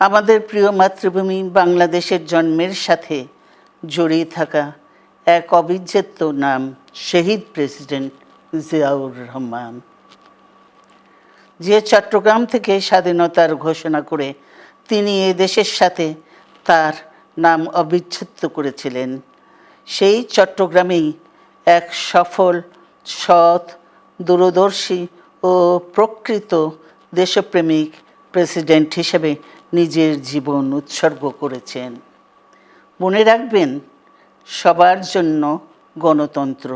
আমাদের প্রিয় মাতৃভূমি বাংলাদেশের জন্মের সাথে জড়িয়ে থাকা এক অবিচ্ছেদ্য নাম, শহীদ প্রেসিডেন্ট জিয়াউর রহমান। যে চট্টগ্রাম থেকে স্বাধীনতার ঘোষণা করে তিনি এ দেশের সাথে তার নাম অবিচ্ছেদ্য করেছিলেন, সেই চট্টগ্রামেই এক সফল, সৎ, দূরদর্শী ও প্রকৃত দেশপ্রেমিক প্রেসিডেন্ট হিসেবে নিজের জীবন উৎসর্গ করেছেন। মনে রাখবেন, সবার জন্য গণতন্ত্র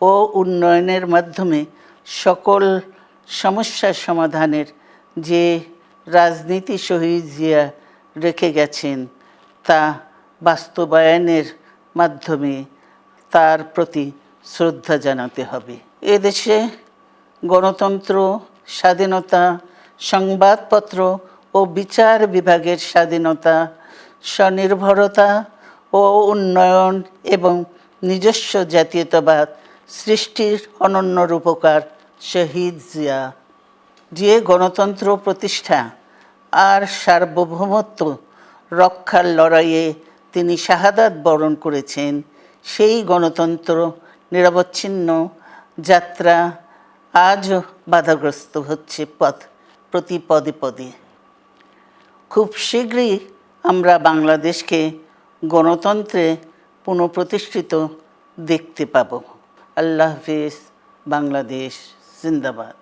ও উন্নয়নের মাধ্যমে সকল সমস্যার সমাধানের যে রাজনীতি শহীদ জিয়া রেখে গেছেন, তা বাস্তবায়নের মাধ্যমে তার প্রতি শ্রদ্ধা জানাতে হবে। এদেশে গণতন্ত্র, স্বাধীনতা সংবাদপত্র ও বিচার বিভাগের স্বাধীনতা, স্বনির্ভরতা ও উন্নয়ন এবং নিজস্ব জাতীয়তাবাদ সৃষ্টির অনন্য রূপকার শহীদ জিয়া। যে গণতন্ত্র প্রতিষ্ঠা আর সার্বভৌমত্ব রক্ষার লড়াইয়ে তিনি শাহাদাত বরণ করেছেন, সেই গণতন্ত্র নিরবচ্ছিন্ন যাত্রা আজও বাধাগ্রস্ত হচ্ছে পথ। প্রতি পদে পদে। খুব শীঘ্রই আমরা বাংলাদেশকে গণতন্ত্রে পুনঃপ্রতিষ্ঠিত দেখতে পাব। আল্লাহ হাফিজ, বাংলাদেশ, জিন্দাবাদ।